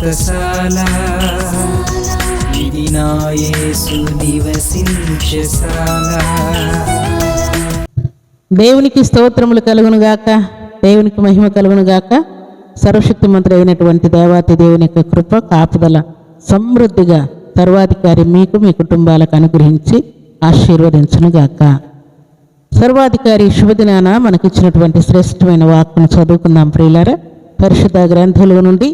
వ్రతశాల ఇది నివసించశాల దేవునికి స్తోత్రములు కలుగును గాక దేవునికి మహిమ కలుగును గాక సర్వశక్తి మంత్రి అయినటువంటి దేవాతి దేవుని యొక్క కృప కాపుదల సమృద్ధిగా సర్వాధికారి మీకు మీ కుటుంబాలకు అనుగ్రహించి ఆశీర్వదించును గాక సర్వాధికారి శుభదినాన మనకిచ్చినటువంటి శ్రేష్టమైన వాక్కును చదువుకుందాం ప్రియులారా. పరిశుద్ధ గ్రంథాల నుండి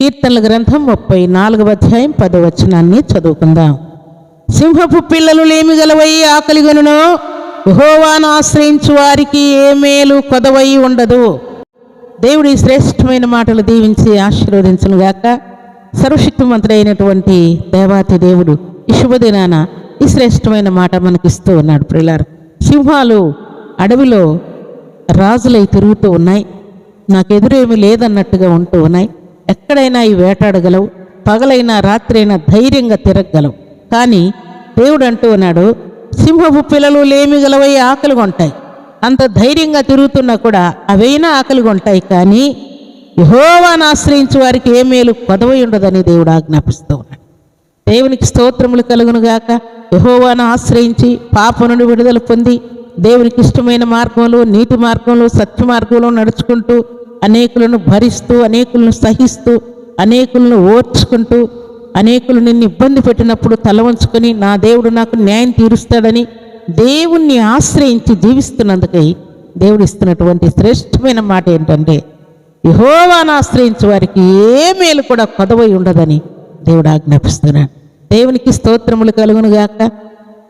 కీర్తనల గ్రంథం ముప్పై నాలుగవ అధ్యాయం పదో వచనాన్ని చదువుకుందాం. సింహపు పిల్లలు లేమిగలవై ఆకలిగనునో ఆకలిగొనును యెహోవాను ఆశ్రయించు వారికి ఏ మేలు కొదవై ఉండదు. దేవుడి శ్రేష్టమైన మాటలు దీవించి ఆశీర్వదించును గాక. సర్వశక్తిమంతుడైనటువంటి దేవాతి దేవుడు ఈ శుభదినాన ఈ శ్రేష్టమైన మాట మనకిస్తూ ఉన్నాడు ప్రిలారు సింహాలు అడవిలో రాజులై తిరుగుతూ ఉన్నాయి. నాకెదురేమి లేదన్నట్టుగా ఉంటూ ఉన్నాయి. ఎక్కడైనా ఈ వేటాడగలవు పగలైనా రాత్రైనా ధైర్యంగా తిరగగలవు. కానీ దేవుడు అంటూ ఉన్నాడు సింహపు పిల్లలు లేమి గలవై ఆకలి అంత ధైర్యంగా తిరుగుతున్నా కూడా అవైనా ఆకలిగా ఉంటాయి కానీ యహోవాను ఆశ్రయించే వారికి ఏ మేలు కొదవై ఉండదని దేవుడు ఆజ్ఞాపిస్తూ ఉన్నాడు. దేవునికి స్తోత్రములు కలుగునుగాక యహోవాను ఆశ్రయించి పాప నుండి విడుదల పొంది దేవునికి ఇష్టమైన మార్గంలో నీతి మార్గంలో సత్య మార్గంలో నడుచుకుంటూ అనేకులను భరిస్తూ అనేకులను సహిస్తూ అనేకులను ఓర్చుకుంటూ అనేకులు నిన్ను ఇబ్బంది పెట్టినప్పుడు తల వంచుకొని నా దేవుడు నాకు న్యాయం తీరుస్తాడని దేవుణ్ణి ఆశ్రయించి జీవిస్తున్నందుకై దేవుడు ఇస్తున్నటువంటి శ్రేష్టమైన మాట ఏంటంటే యహోవాను ఆశ్రయించే వారికి ఏ మేలు కూడా కొదవై ఉండదని దేవుడు ఆజ్ఞాపిస్తున్నాడు. దేవునికి స్తోత్రములు కలుగును గాక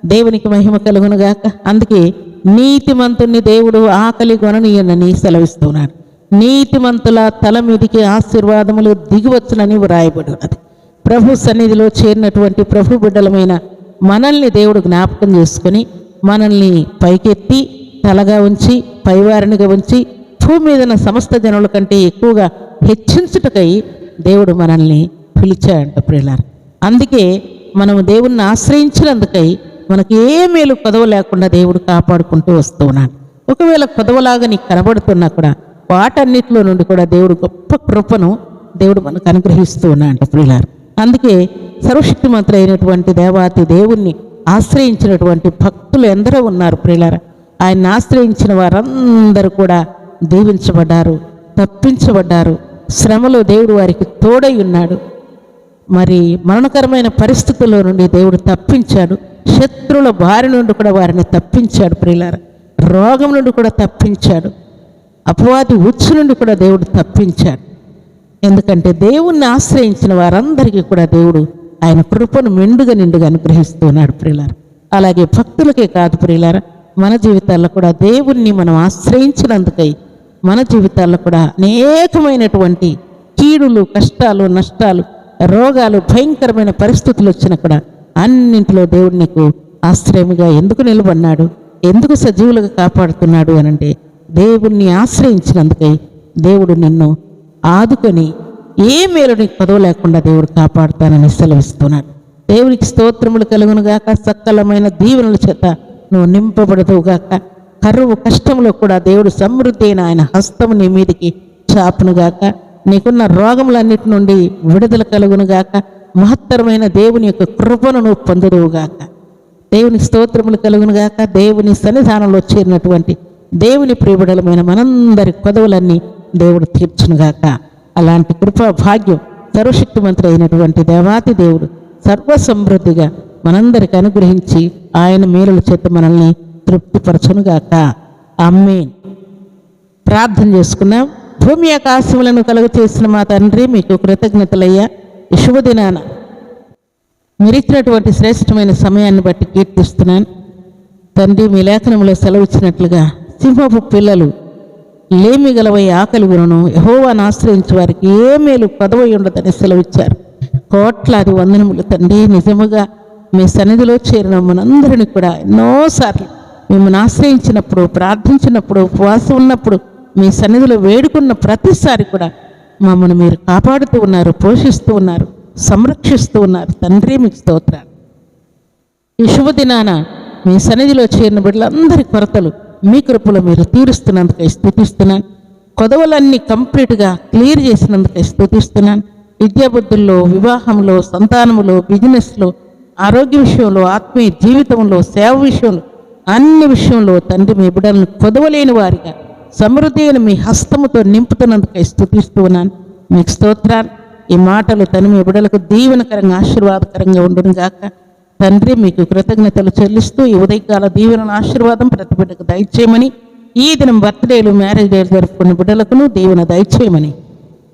దేవునికి మహిమ కలుగును గాక అందుకే నీతిమంతుణ్ణి దేవుడు ఆకలి కొననీయనని సెలవిస్తున్నాడు. నీతిమంతుల తల మీదికి ఆశీర్వాదములు దిగివచ్చునని వ్రాయబడి ఉన్నది ప్రభు సన్నిధిలో చేరినటువంటి ప్రభు బిడ్డలమైన మనల్ని దేవుడు జ్ఞాపకం చేసుకొని మనల్ని పైకెత్తి తలగా ఉంచి పైవారినిగా ఉంచి భూమి మీదన సమస్త జనుల కంటే ఎక్కువగా హెచ్చించుటకై దేవుడు మనల్ని పిలిచాడంట ప్రియులారు. అందుకే మనము దేవుణ్ణి ఆశ్రయించినందుకై మనకి ఏ మేలు కొదవ లేకుండా దేవుడు కాపాడుకుంటూ వస్తూ ఉన్నాడు. ఒకవేళ కొదవలాగా నీకు కనబడుతున్నా కూడా వాటన్నిటిలో నుండి కూడా దేవుడు గొప్ప కృపను దేవుడు మనకు అనుగ్రహిస్తూ ఉన్నాడు ప్రియులారు. అందుకే సర్వశక్తిమంతుడు అయినటువంటి దేవాతి దేవుణ్ణి ఆశ్రయించినటువంటి భక్తులు ఎందరో ఉన్నారు ప్రియులారా. ఆయన్ని ఆశ్రయించిన వారందరూ కూడా దీవించబడ్డారు తప్పించబడ్డారు శ్రమలో దేవుడు వారికి తోడై ఉన్నాడు. మరి మరణకరమైన పరిస్థితుల్లో నుండి దేవుడు తప్పించాడు శత్రువుల బారి నుండి కూడా వారిని తప్పించాడు ప్రియులార. రోగం నుండి కూడా తప్పించాడు అపవాది ఉచ్చు నుండి కూడా దేవుడు తప్పించాడు. ఎందుకంటే దేవుణ్ణి ఆశ్రయించిన వారందరికీ కూడా దేవుడు ఆయన కృపను మెండుగా నిండుగా అనుగ్రహిస్తున్నాడు ప్రియులారు. అలాగే భక్తులకే కాదు ప్రియులారా మన జీవితాల్లో కూడా దేవుణ్ణి మనం ఆశ్రయించినందుకై మన జీవితాల్లో కూడా అనేకమైనటువంటి కీడులు కష్టాలు నష్టాలు రోగాలు భయంకరమైన పరిస్థితులు వచ్చినా కూడా అన్నింటిలో దేవుడు నీకు ఆశ్రయముగా ఎందుకు నిలబడినాడు ఎందుకు సజీవులుగా కాపాడుతున్నాడు అనంటే దేవుణ్ణి ఆశ్రయించినందుకై దేవుడు నిన్ను ఆదుకొని ఏ మేలు నీకు పదవు లేకుండా దేవుడు కాపాడుతానని సెలవిస్తున్నాడు. దేవునికి స్తోత్రములు కలుగునుగాక సకలమైన దీవెనల చేత నువ్వు నింపబడదువుగాక కరువు కష్టంలో కూడా దేవుడు సమృద్ధి అయిన ఆయన హస్తము నీ మీదకి చాపునుగాక నీకున్న రోగములన్నిటి నుండి విడుదల కలుగునుగాక మహత్తరమైన దేవుని యొక్క కృపను నువ్వు పొందుదువుగాక దేవుని స్తోత్రములు కలుగునుగాక దేవుని సన్నిధానంలో చేరినటువంటి దేవుని ప్రియబడలమైన మనందరి కొదవులన్నీ దేవుడు తీర్చునుగాక. అలాంటి కృపా భాగ్యం సర్వశక్తిమంతుడు అయినటువంటి దేవాతి దేవుడు సర్వ సమృద్ధిగా మనందరికి అనుగ్రహించి ఆయన మేలుల చేత మనల్ని తృప్తిపరచునుగాక. అమ్మే ప్రార్థన చేసుకున్నాం భూమి ఆకాశములను కలుగు చేసిన మా తండ్రి మీకు కృతజ్ఞతలయ్యా. శుభదినాన. మీరిచ్చినటువంటి శ్రేష్టమైన సమయాన్ని బట్టి కీర్తిస్తున్నాను. తండ్రి మీ లేఖనంలో సెలవిచ్చినట్లుగా సింహపు పిల్లలు లేమి గలవై ఆకలి గుణను యహోవాను ఆశ్రయించే వారికి ఏ మేలు పదవై ఉండదని సెలవిచ్చారు. కోట్లాది వందనములు తండ్రి నిజముగా మీ సన్నిధిలో చేరిన మనందరిని కూడా ఎన్నోసార్లు మిమ్మల్ని ఆశ్రయించినప్పుడు ప్రార్థించినప్పుడు ఉపవాసం ఉన్నప్పుడు మీ సన్నిధిలో వేడుకున్న ప్రతిసారి కూడా మమ్మల్ని మీరు కాపాడుతూ ఉన్నారు పోషిస్తూ ఉన్నారు సంరక్షిస్తూ ఉన్నారు. తండ్రి మీకు స్తోత్రాలు. ఈ శుభదినాన మీ సన్నిధిలో చేరిన బిడ్డలందరి కొరతలు మీ కృపలో మీరు తీరుస్తున్నందుకై స్థుతిస్తున్నాను. కొదవలన్నీ కంప్లీట్గా క్లియర్ చేసినందుకై స్థుతిస్తున్నాను. విద్యాబుద్ధుల్లో వివాహంలో సంతానంలో బిజినెస్లో ఆరోగ్య విషయంలో ఆత్మీయ జీవితంలో సేవ విషయంలో అన్ని విషయంలో తండ్రి మీ బిడ్డలను కొదవలేని వారిగా సమృద్ధి అయిన మీ హస్తముతో నింపుతున్నందుకై స్థుతిస్తూ ఉన్నాను మీకు స్తోత్రాలు. ఈ మాటలు తను మీ బిడ్డలకు దీవెనకరంగా ఆశీర్వాదకరంగా ఉండును గాక తండ్రి మీకు కృతజ్ఞతలు చెల్లిస్తూ ఈ ఉదయకాల దీవెన ఆశీర్వాదం ప్రతి బిడ్డకు దయచేయమని ఈ దినం బర్త్డేలు మ్యారేజ్ డేలు జరుపుకున్న బిడ్డలకును దీవెన దయచేయమని.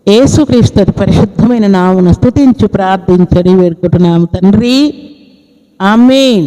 ఏసుక్రీస్తు పరిశుద్ధమైన నామును స్థుతించి ప్రార్థించని వేడుకుంటున్నాము తండ్రి. ఆమెన్.